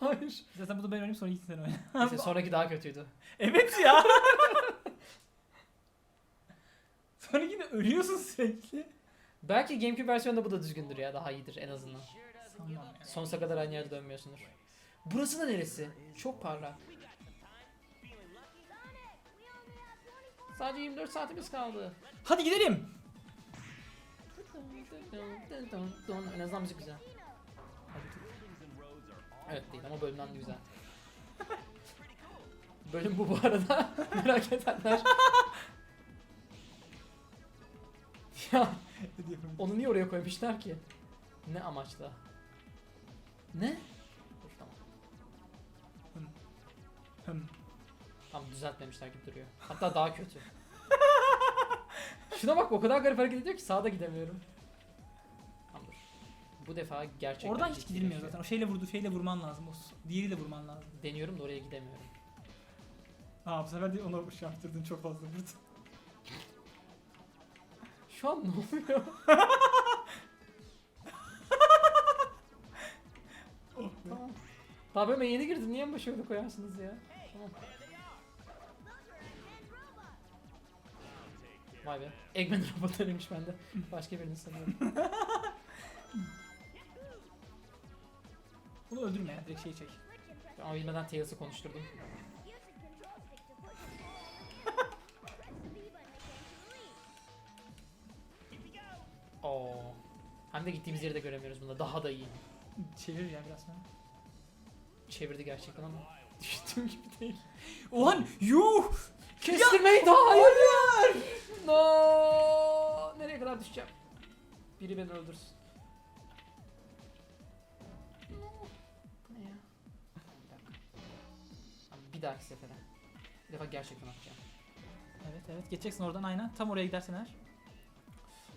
Hayır. Zaten bunu ben oynayayım sonra git sen oyna. Neyse sonraki daha kötüydü. evet ya. sonra yine ölüyorsun sürekli. Belki GameCube versiyonunda bu da düzgündür ya. Daha iyidir en azından. Sanmam ya. Sonsuza kadar aynı yerde dönmüyorsundur. Burası da neresi? Çok parlak. Sadece 24 saatimiz kaldı. Hadi gidelim. En azından müzik güzel. Evet değil ama bölümden de güzel. Bölüm bu bu arada. Merak edenler. ya onu niye oraya koymuşlar ki? Ne amaçla? Ne? Dur tamam. Hım. Tam düzeltmemişler gibi duruyor. Hatta daha kötü. Şuna bak o kadar garip hareket ediyor ki sağda gidemiyorum. Bu defa gerçekten Oradan hiç gidilmiyor zaten. O şeyle vurdu, şeyle vurman lazım. O diğeriyle vurman lazım. Deniyorum da oraya gidemiyorum. Aa bu sefer de onu şey yaptırdın çok fazla vurdun. Şu an ne oluyor? Oh be. tamam. Daha bölüme yeni girdim. Niye en başa öyle koyarsınız ya? Tamam. Vay be. Eggman robotlarıymış bende. Başka birini sanıyorum. Bunu öldürme ya direkt şey çek. Bilmeden Tails'ı konuşturdum. Oo. Hem de gittiğimiz yeri de göremiyoruz bunda. Daha da iyi. Çevir ya biraz sonra. Çevirdi gerçekten ama. Düştüğüm gibi değil. Ohan yuh! Kestirmeyin daha hayır. No. Nereye kadar düşeceğim? Biri beni öldürsün. Dahaki sefere. Bir defa gerçekten atacağım. Evet evet geçeceksin oradan aynen. Tam oraya gidersen eğer.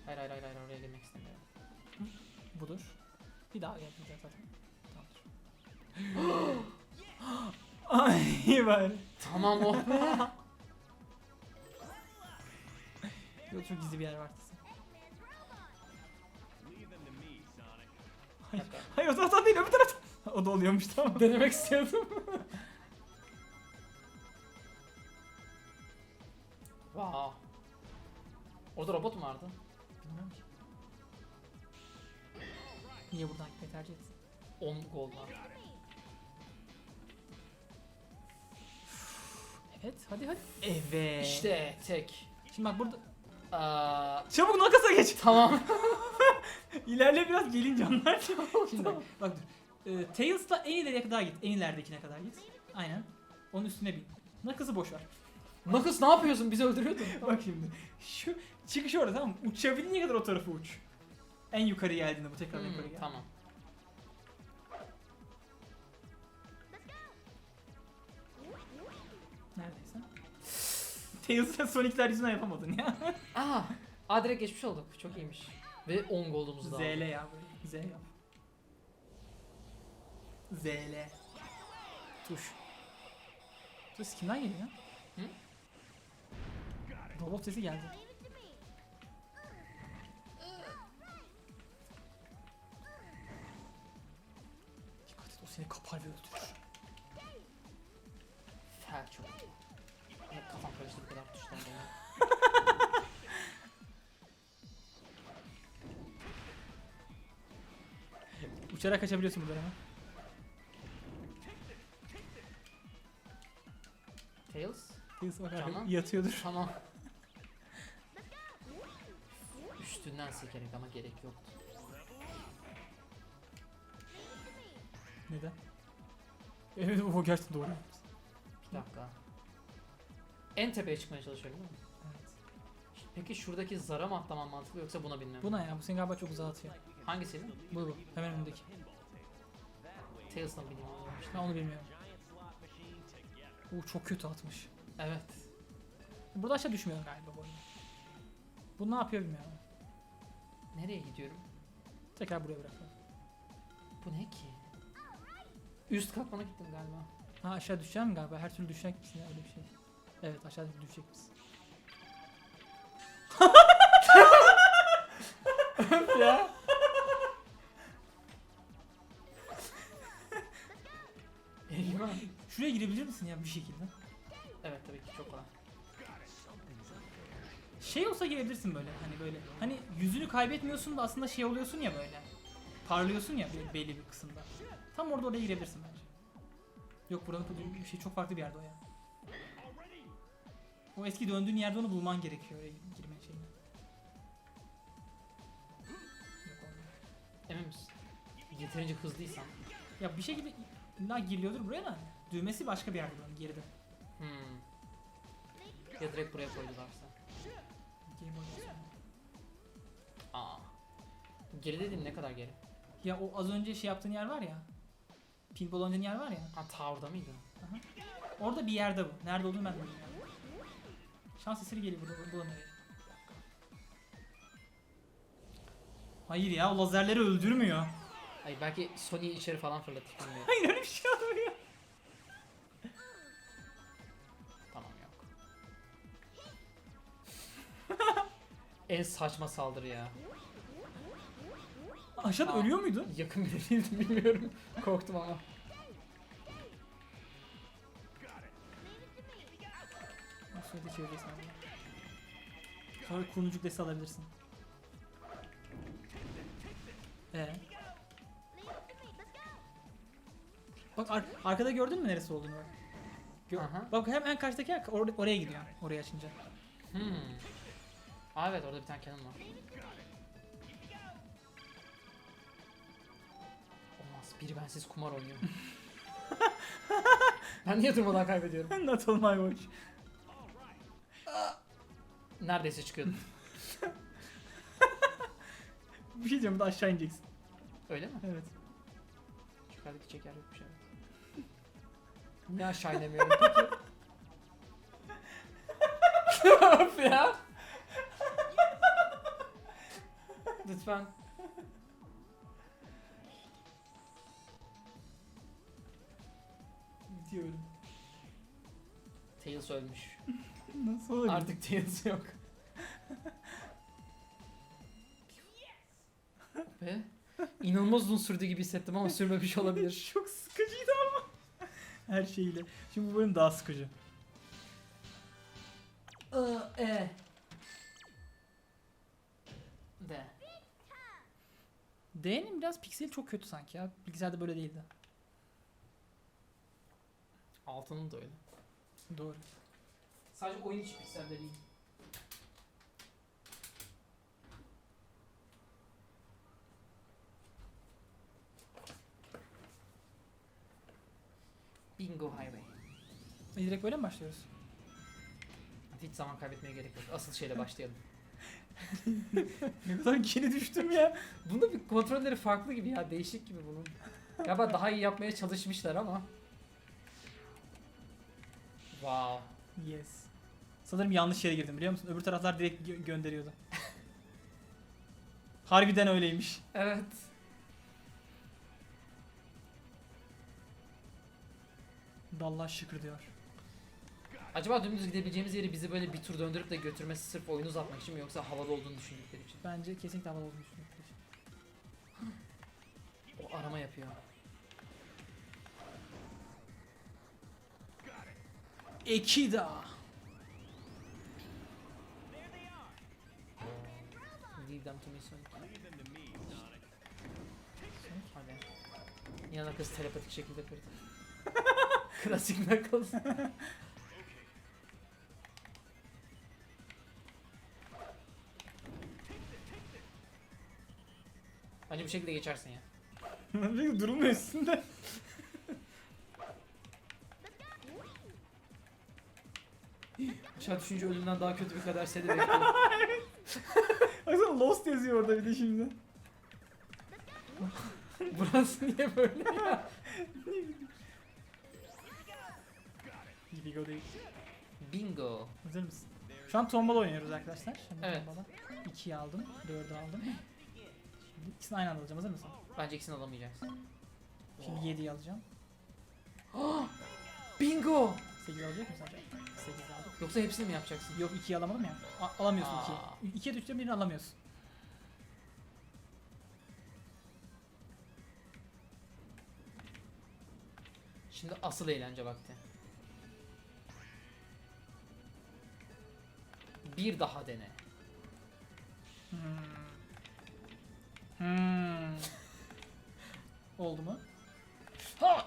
Hayır hayır hayır, hayır oraya girmek istemiyorum. Budur. Bir daha yapacağız zaten. Tamamdır. Ay iyi bari. Tamam o. Yok çok gizli bir yer var. Bir dakika. Hayır o taraftan değil öbür taraftan. o da oluyormuş tamam. Denemek istiyordum. etsin? 10 gol var. Evet hadi hadi. Evet. İşte tek. Şimdi bak burada. Aa, Çabuk nakasa geç. tamam. İlerle biraz gelin canlar. Şimdi bak, bak dur. Ee, Tails'la en ileriye kadar git. En ileridekine kadar git. Aynen. Onun üstüne bin. Nakası boş ver. Knuckles ne yapıyorsun? Bizi öldürüyordun. Bak şimdi. Şu çıkış orada tamam mı? Uçabildiğine kadar o tarafa uç. En yukarı geldiğinde bu tekrar Hmm, yukarı gel. tamam. Tails'la Sonic'ler yüzünden yapamadın ya. Aa, aa direkt geçmiş olduk. Çok iyiymiş. Ve 10 golümüz daha. ZL ya böyle. Z yap. ZL. Tuş. Bu ses kimden geliyor? Hı? Robot sesi geldi. Dikkat et o seni kapar ve öldürür. Fel çok iyi. Karıştı bu kadar tuşlarla. ya. Uçarak kaçabiliyorsun buradan hemen. Tails? Tails'a bak Tamam. abi yatıyordur. Tamam. Üstünden sekerek ama gerek yoktu. Neden? Evet o gerçekten doğru. Bir dakika. En tepeye çıkmaya çalışıyorum değil mi? Evet. Peki şuradaki zara mı atlamam mantıklı yoksa buna binmem? mi? Bu ne ya? Bu seni galiba çok uzağa atıyor. Hangisiydi? Bu bu. Hemen önündeki. Tails'tan bineyim. o zaman. Ben onu bilmiyorum. Oo çok kötü atmış. Evet. Burada aşağı düşmüyor galiba bu oyunda. Bu ne yapıyor bilmiyorum. Nereye gidiyorum? Tekrar buraya bırakalım. Bu ne ki? Üst katmana gittim galiba. Ha aşağı düşeceğim galiba. Her türlü düşecek misin öyle bir şey. Evet aşağı düşecek misin? ya. Eyvah. Şuraya girebilir misin ya bir şekilde? Evet tabii ki çok kolay. Şey olsa girebilirsin böyle hani böyle. Hani yüzünü kaybetmiyorsun da aslında şey oluyorsun ya böyle. Parlıyorsun ya be- belli bir kısımda. Tam orada oraya girebilirsin bence. Yok buranın bir şey çok farklı bir yerde o ya. O eski döndüğün yerde onu bulman gerekiyor oraya girme şeyine. Yok olmuyor. Emin misin? Yeterince hızlıysan. Ya bir şekilde illa giriliyordur buraya da düğmesi başka bir yerde bunun geride. Hmm. Ya direkt buraya koydularsa. Game Boy. Aa. Geri dediğin ne kadar geri? Ya o az önce şey yaptığın yer var ya. Pinball oynadığın yer var ya. Ha tower'da mıydı? Orada bir yerde bu. Nerede olduğunu ben de bilmiyorum. Şans eseri geliyor burada bulamıyorum. Hayır ya o lazerleri öldürmüyor. Ay belki Sony'yi içeri falan fırlatır bilmiyorum. Hayır öyle bir şey olmuyor. tamam yok. en saçma saldırı ya. Aşağıda Aa. ölüyor muydu? Yakın bile değildi bilmiyorum. Korktum ama. Nasıl öyle çevireceksin abi? Sonra kurmucuk desi alabilirsin. Ee? Bak ar- arkada gördün mü neresi olduğunu bak. Gö- Aha. bak hem en karşıdaki or- oraya gidiyor. Oraya açınca. Hmm. Aa evet orada bir tane cannon var. Olmaz. Biri bensiz kumar oynuyor. ben niye durmadan kaybediyorum? Not on my watch. Neredeyse çıkıyordum. Bir şey diyeceğim da aşağı ineceksin. Öyle mi? Evet. Yukarıdaki çeker yokmuş evet. Niye aşağı inemiyorum peki? Öf ya. Lütfen. Bitiyor ölüm. Tails ölmüş. Nasıl olabilir? Artık Tails yok. Ve inanılmaz uzun sürdü gibi hissettim ama sürmemiş olabilir. Çok sıkıcıydı ama. Her şeyiyle. Şimdi bu bölüm daha sıkıcı. I, e. De. D'nin biraz pikseli çok kötü sanki ya. Bilgisayarda böyle değildi. Altının da öyle. Doğru. Sadece oyun içi pikselde değil. Bingo Highway. E, direkt böyle mi başlıyoruz? Hiç zaman kaybetmeye gerek yok. Asıl şeyle başlayalım. Ne kadar geri düştüm ya. Bunda bir kontrolleri farklı gibi ya. Değişik gibi bunun. Galiba daha iyi yapmaya çalışmışlar ama. Wow. Yes. Sanırım yanlış yere girdim biliyor musun? Öbür taraflar direkt gö- gönderiyordu. Harbiden öyleymiş. Evet. Dallah şükür diyor. Acaba dümdüz gidebileceğimiz yeri bizi böyle bir tur döndürüp de götürmesi sırf oyunu uzatmak için mi yoksa havada olduğunu düşündükleri için? Bence kesinlikle havalı olduğunu düşünüyorum. O arama yapıyor. Ekida. Leave them to me Sonic. Hadi. Yana kız telepatik şekilde kırdı. Klasik Knuckles. Bence bu şekilde geçersin ya. Durulmuyor üstünde. Aşağı düşünce ölümden daha kötü bir kader seni bekliyor. Baksana Lost yazıyor orada bir de şimdi. Burası niye böyle ya? Gibi go değil. Bingo. Hazır mısın? Şu an tombala oynuyoruz arkadaşlar. Şimdi Evet. tombala. 2'yi aldım. 4'ü aldım. Şimdi ikisini aynı anda alacağım. Hazır mısın? Bence ikisini alamayacaksın. Şimdi 7'yi alacağım. Bingo! 8 alacak mısın acaba? 8 aldım. Yoksa hepsini mi yapacaksın? Yok 2'yi alamadım ya. A- alamıyorsun Aa. 2'yi. 2'ye düştüğüm birini alamıyorsun. Şimdi asıl eğlence vakti. Bir daha dene. Hmm. Hmm. Oldu mu? Ha!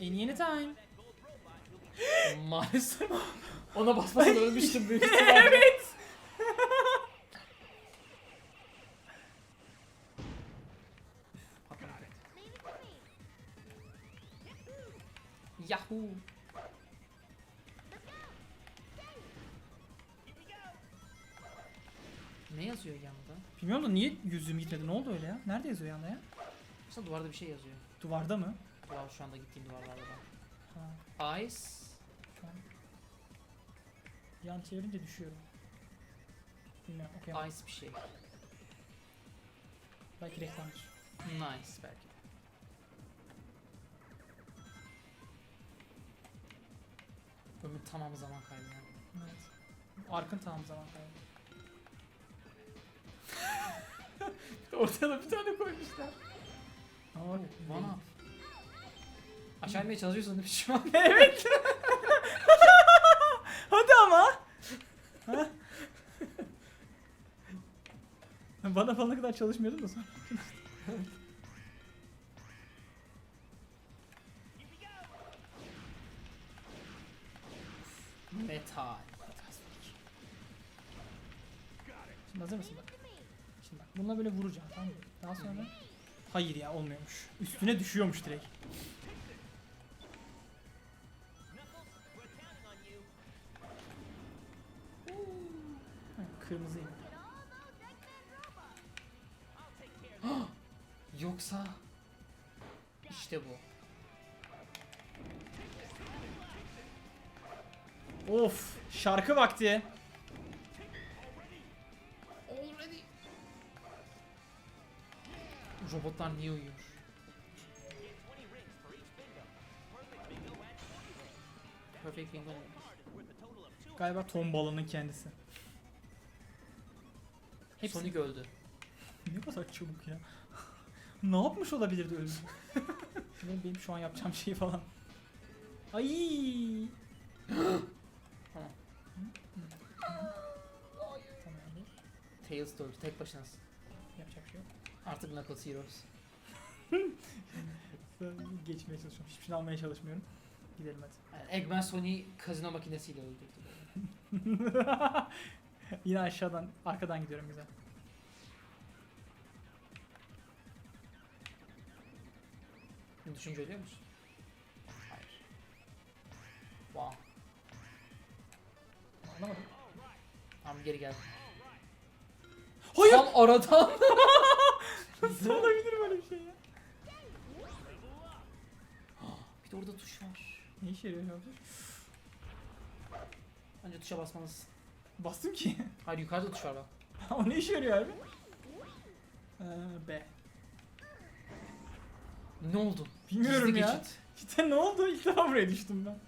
In yeni time. Maalesef. Ona basmadan ölmüştüm büyük ihtimalle. evet. Yahoo. Ne yazıyor yanında? Bilmiyorum da niye yüzüm gitmedi? Ne oldu öyle ya? Nerede yazıyor yanda ya? Aslında duvarda bir şey yazıyor. Duvarda mı? Duvar şu anda gittiğim duvarlarda da. Ha, Ice. şu an. Yan çevirince düşüyorum. Bilmiyorum. Okuyamam. Ice bir şey. Belki reklamdır. Nice belki. Ömür tamam zaman kaybı yani. Evet. Arkın tamam zaman kaybı. Ortaya da bir tane koymuşlar. Ama. Bana. Aşağı inmeye çalışıyorsun değil mi şu an? evet. Hadi ama. Ha? Bana falan kadar çalışmıyordun da sonra. Metal. Şimdi hazır mısın bak? Şimdi bak bununla böyle vuracağım tamam mı? Daha sonra Hayır ya olmuyormuş. Üstüne düşüyormuş direkt. İşte bu. Of şarkı vakti. Robotlar niye uyuyor? Perfect bingo. Galiba ton balığının kendisi. Hepsi Sonic öldü. ne kadar çabuk ya. ne yapmış olabilirdi öyle? benim, benim şu an yapacağım şey falan. Ay. Tamam. Tamam. Tails öldü. Tek başınasın. Yapacak bir şey yok. Artık Knuckles Heroes. Geçmeye çalışıyorum. Hiçbir şey almaya çalışmıyorum. Gidelim hadi. Yani Eggman Sony'yi kazino makinesiyle öldürdü. Yine aşağıdan, arkadan gidiyorum güzel. Bunu düşünce ölüyor musun? Hayır. Wow. Anlamadım. Tamam geri gel. Hayır! Tam aradan. Nasıl olabilir böyle bir şey ya? bir de orada tuş var. Ne işe yarıyor abi? Bence tuşa basmalısın. Bastım ki. Hayır yukarıda tuş var bak. o ne işe yarıyor abi? Ee, B. Ne oldu? Bilmiyorum Gizli ya. geçit. İşte ne oldu? İlk defa buraya düştüm ben.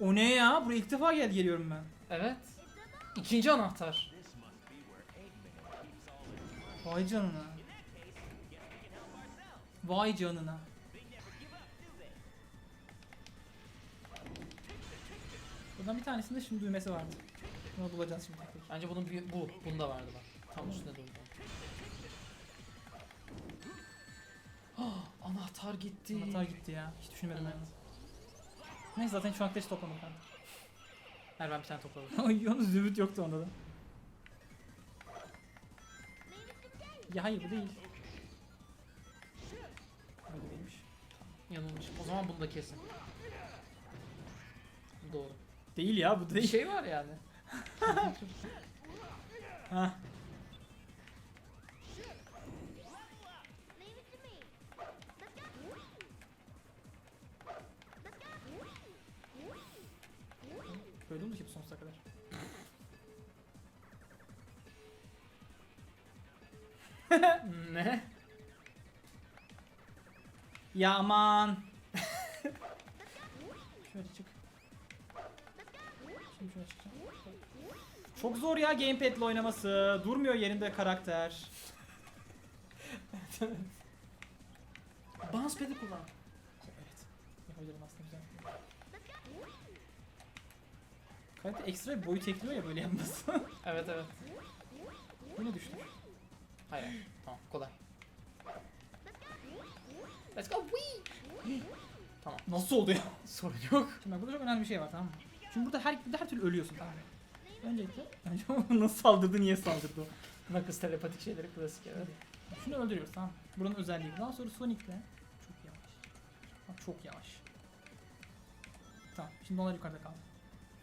O ne ya? Buraya ilk defa gel geliyorum ben. Evet. İkinci anahtar. Vay canına. Vay canına. Buradan bir tanesinde şimdi düğmesi vardı. Bunu bulacağız şimdi. Bence bunun bir, bu. Bunda vardı bak. Tam üstünde durdu. Anahtar gitti. Anahtar gitti ya. Hiç düşünmedim ben. Neyse zaten şu an ateş toplamadım ben. Hayır ben bir tane topladım. Ay yalnız zümrüt yoktu onda da. Ya hayır bu değil. Öyle değilmiş. Yanılmışım. O zaman bunu da kesin. Doğru. Değil ya bu Bir değil. şey var yani. Ha. Ne? Ya aman. Şöyle çık. Şimdi şöyle çıkacağım. Çok zor ya gamepad'le oynaması. Durmuyor yerinde karakter. Bounce pad'i kullan. Evet. Yapabilirim aslında güzel. Karakter ekstra bir boyut ekliyor ya böyle yapması. Evet evet. Yine düştü. Hayır. Tamam kolay. Let's go. Wee. Nasıl oldu ya? Sorun yok. Şimdi bak burada çok önemli bir şey var tamam mı? Çünkü burada her, burada her türlü ölüyorsun tamam mı? Öncelikle, önce nasıl saldırdı, niye saldırdı o? Knuckles telepatik şeyleri klasik evet. Şunu öldürüyoruz tamam mı? Buranın özelliği bu. Daha sonra Sonic'le çok yavaş. Bak çok yavaş. Tamam şimdi onlar yukarıda kaldı.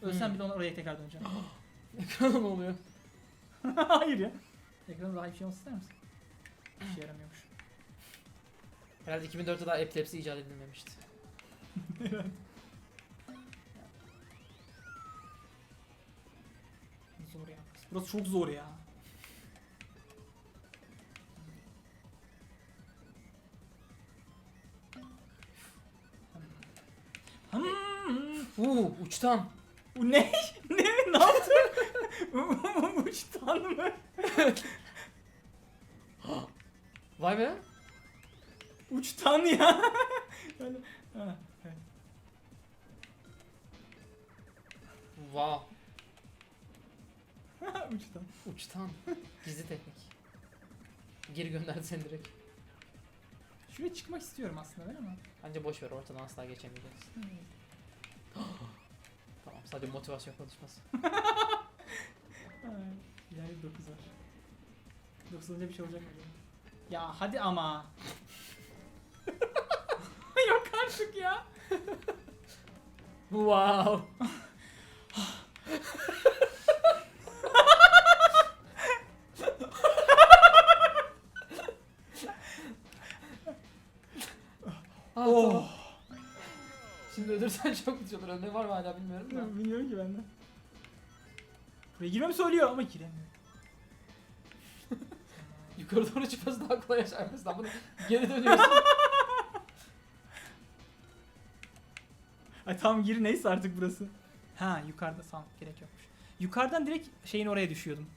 Ölsem Hmm. bile onlar oraya tekrar döneceğim. Ekrana ne oluyor? Hayır ya. Ekranda daha iyi bir şey olsun ister misin? İşe yaramıyormuş. Herhalde 2004'te daha epilepsi icat edilmemişti. Zor ya. Burası çok zor ya. Hmm. Uuu uçtan. Bu ne? Uçtan mı? Vay be. Uçtan ya. Böyle. Ha, evet. Wow. Uçtan. Uçtan. Gizli teknik. Geri gönderdi seni direkt. Şuraya çıkmak istiyorum aslında ben ama. Bence boş ver ortadan asla geçemeyeceğiz. Tamam sadece motivasyon konuşması. İleride 9 var. 9 olunca bir şey olacak acaba? Ya hadi ama. Yok artık ya. Wow. Oh. Şimdi ölürsen çok güzel olur. Ne var mı hala bilmiyorum da. Bilmiyorum ki benden. Buraya girmemi söylüyor ama giremiyor. Yukarı doğru çıkması daha kolay yaşar mesela. Bunu geri dönüyorsun. Ay tamam gir neyse artık burası. Ha yukarıda tamam gerek yokmuş. Yukarıdan direkt şeyin oraya düşüyordum.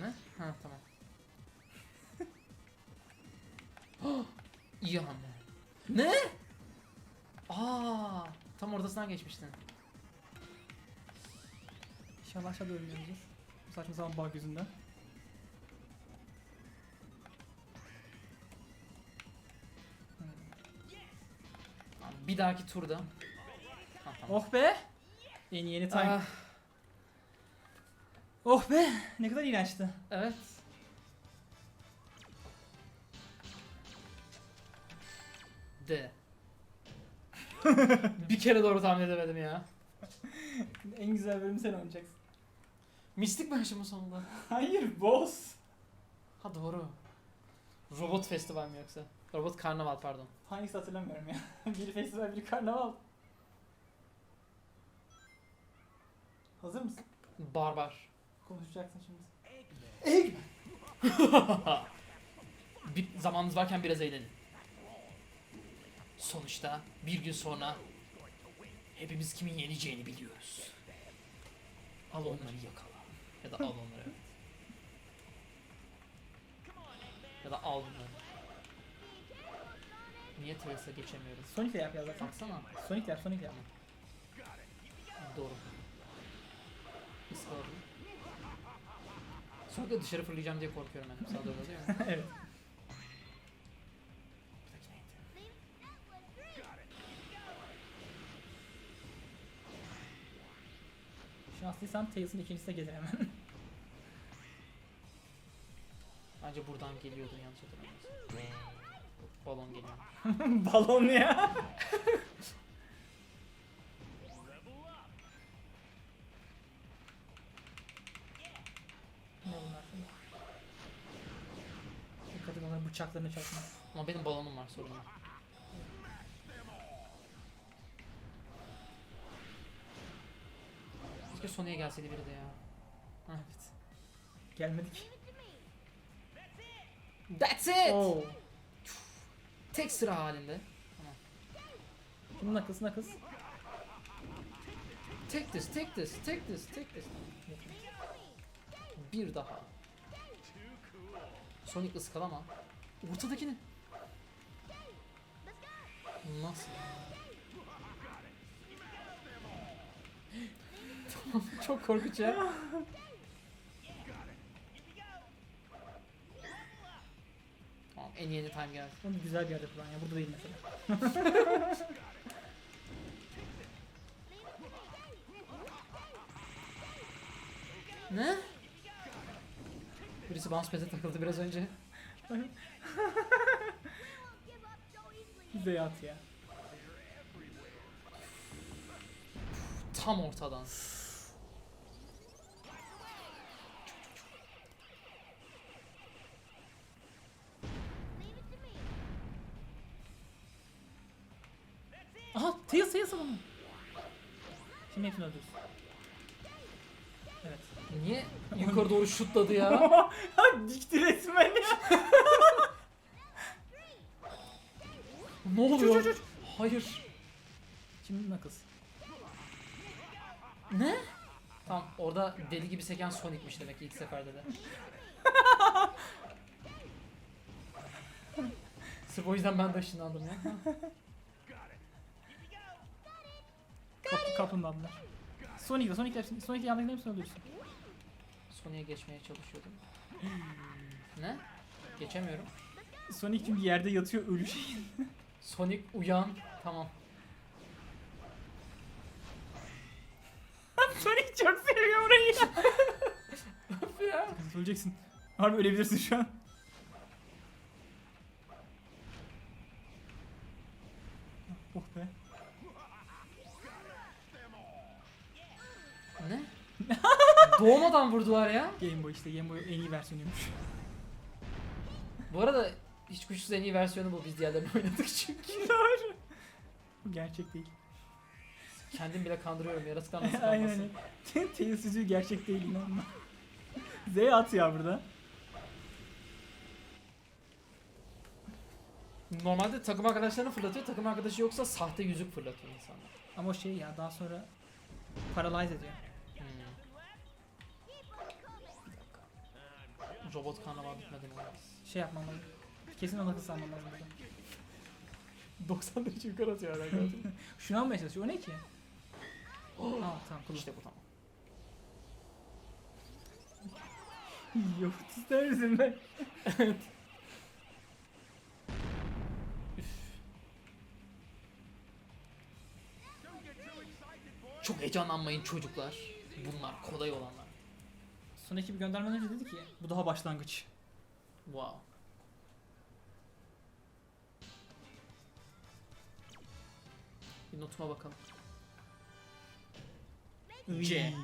ne? Ha tamam. İyi hamle. Ne? Aa, tam ortasından geçmiştin. İnşallah aşağıda ölmüyoruzdur. Bu saçma sapan bug yüzünden. Tamam, Bir dahaki turda. Ha, tamam. Oh be! Yeni yeni time. Ah, Oh be! Ne kadar iğrençti. evet. De. bir kere doğru tahmin edemedim ya. En güzel bölüm sen oynayacaksın. Mistik mi aşımı sonunda? Hayır boss. Ha doğru. Robot festival mi yoksa? Robot karnaval pardon. Hangisi hatırlamıyorum ya. biri festival biri karnaval. Hazır mısın? Barbar. Konuşacaksın şimdi. Eggman. bir zamanınız varken biraz eğlenin. Sonuçta bir gün sonra hepimiz kimin yeneceğini biliyoruz. Al onları yakala. Ya da al onları. evet. Ya da al bunları. Niye Trace'e geçemiyoruz? Sonic de yap ya zaten. Baksana. Sonic yap, Sonic yap. Doğru. Iskaladım. Sonra da dışarı fırlayacağım diye korkuyorum ben. Sana doğru değil mi? evet. Şanslıysan Tails'ın ikincisine gelir hemen. Bence buradan geliyordu yanlış hatırlamıyorsam. Balon geliyor. Balon ya. ne bunlar? Dikkat et onların bıçaklarını çarpma. Ama benim balonum var sorun yok. Keşke Sony'e gelseydi biri de ya. Evet. Gelmedik. That's it! Oo. Tek sıra halinde. Bunun akılsın akız. Take this, take this, take this, take this. Bir daha. Sonic ıskalama. Ortadakini. Nasıl? Çok korkunç ya. Tamam en yeni time geldi. Onu güzel bir yerde kullan ya. Burada değil mesela. Ne? Birisi bounce pad'e takıldı biraz önce. Bize at ya. Tam ortadan. Tails Tails onu. Şimdi hepsini öldürürüz. Evet. Niye yukarı doğru şutladı ya? ha dikti resmen ya. ne oluyor? Çu, çu, Hayır. Şimdi Knuckles. Ne? Tamam orada deli gibi seken Sonic'miş demek ki ilk seferde de. Sırf o yüzden ben de ışınlandım ya. Kap, kaplandılar. Sonic de Sonic de hepsini, Sonic de yandakilerin hepsini öldürürsün. Sonic'e geçmeye çalışıyordum. ne? Geçemiyorum. Sonic çünkü yerde yatıyor ölü şey. Sonic uyan. Tamam. Sonic çok seviyor ya. Öleceksin. Harbi ölebilirsin şu an. Doğmadan vurdular ya. Game Boy işte Game Boy en iyi versiyonuymuş. Bu arada hiç kuşsuz en iyi versiyonu bu biz diğerlerini oynadık çünkü. Doğru. Bu gerçek değil. Kendim bile kandırıyorum yaratıklar nasıl Aynen kalmasın. öyle. Tails yüzüğü gerçek değil inanma. Z at ya burada. Normalde takım arkadaşlarını fırlatıyor, takım arkadaşı yoksa sahte yüzük fırlatıyor insanlar. Ama o şey ya daha sonra paralyze ediyor. Robot karnaval bitmedi mi? Şey yapmam lazım. Kesin ona kız almam lazım burada. 90 derece yukarı atıyor gördün Şunu almaya çalışıyor. O ne ki? Aa tamam kullan. İşte bu tamam. Yok ister misin ben? Çok heyecanlanmayın çocuklar. Bunlar kolay olanlar. Son ekibi göndermeden önce dedi ki bu daha başlangıç. Wow. Bir notuma bakalım. C.